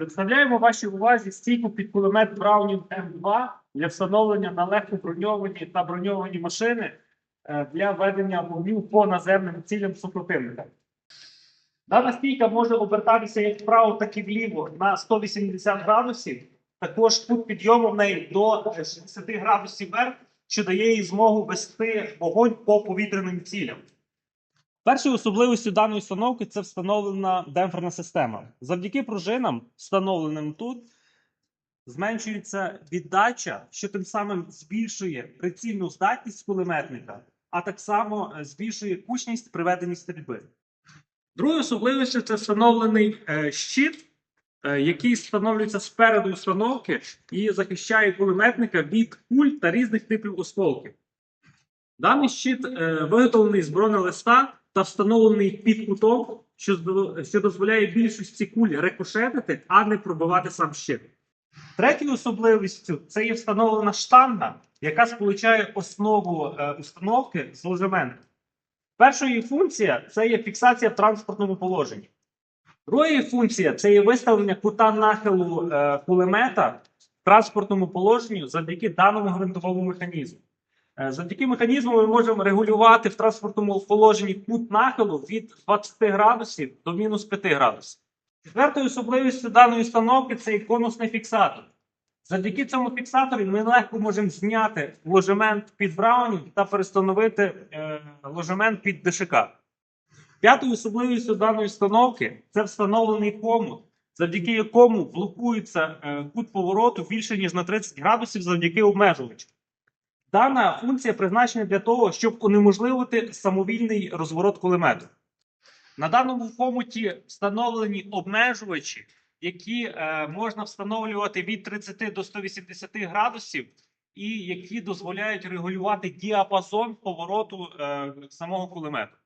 Представляємо вашій увазі стійку під кулемет Браунінг М2 для встановлення на легко броньовані та броньовані машини е, для ведення вогню по наземним цілям супротивника. Дана стійка може обертатися як вправо, так і вліво на 180 градусів. Також кут підйому в неї до 60 градусів вверх, що дає їй змогу вести вогонь по повітряним цілям. Першою особливістю даної установки це встановлена демпферна система. Завдяки пружинам, встановленим тут, зменшується віддача, що тим самим збільшує прицільну здатність кулеметника, а так само е, збільшує кучність при веденні стрільби. Другою особливістю це встановлений е, щит, е, який встановлюється спереду установки і захищає кулеметника від куль та різних типів осколків. Даний щит виготовлений з бронелиста та встановлений під кутом, що, дозволяє більшості куль рикошетити, а не пробивати сам щит. Третьою особливістю це є встановлена штанга, яка сполучає основу е, установки з ложементом. Перша її функція це є фіксація в транспортному положенні. Друга її функція це є виставлення кута нахилу е, кулемета в транспортному положенні завдяки даному гвинтовому механізму. Е, Завдяки механізму ми можемо регулювати в транспортному положенні кут нахилу від 20 градусів до мінус 5 градусів. Четвертою особливістю даної установки це є конусний фіксатор. Завдяки цьому фіксатору ми легко можемо зняти ложемент під браунінг та перестановити е, ложемент під ДШК. П'ятою особливістю даної установки це встановлений комут, завдяки якому блокується е, кут повороту більше ніж на 30 градусів завдяки обмежувачу. Дана функція призначена для того, щоб унеможливити самовільний розворот кулемету. На даному комуті встановлені обмежувачі, які е, можна встановлювати від 30 до 180 градусів, і які дозволяють регулювати діапазон повороту е, самого кулемету.